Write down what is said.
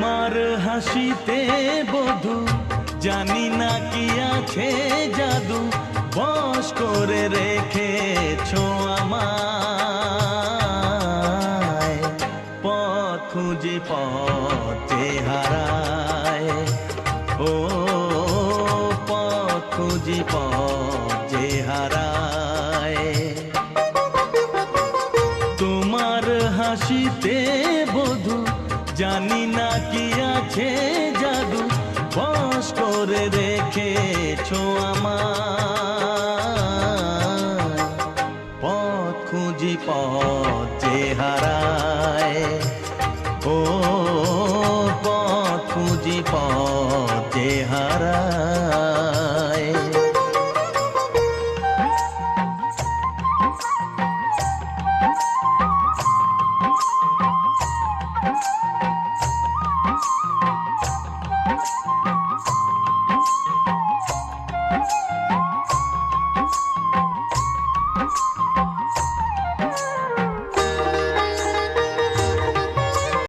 তোমার হাসিতে বধু, জানি না কি আছে জাদু বস করে রেখেছো আমায়। পথ খুঁজে পথে হারায়। ও, পথ খুঁজে পথে হারায়। তোমার হাসিতে বধু, জানি না আছে জাদু বস করে রেখেছো আমার পথ খুঁজি, পথে হারায়। ও, পথ খুঁজি, পথে হারায়।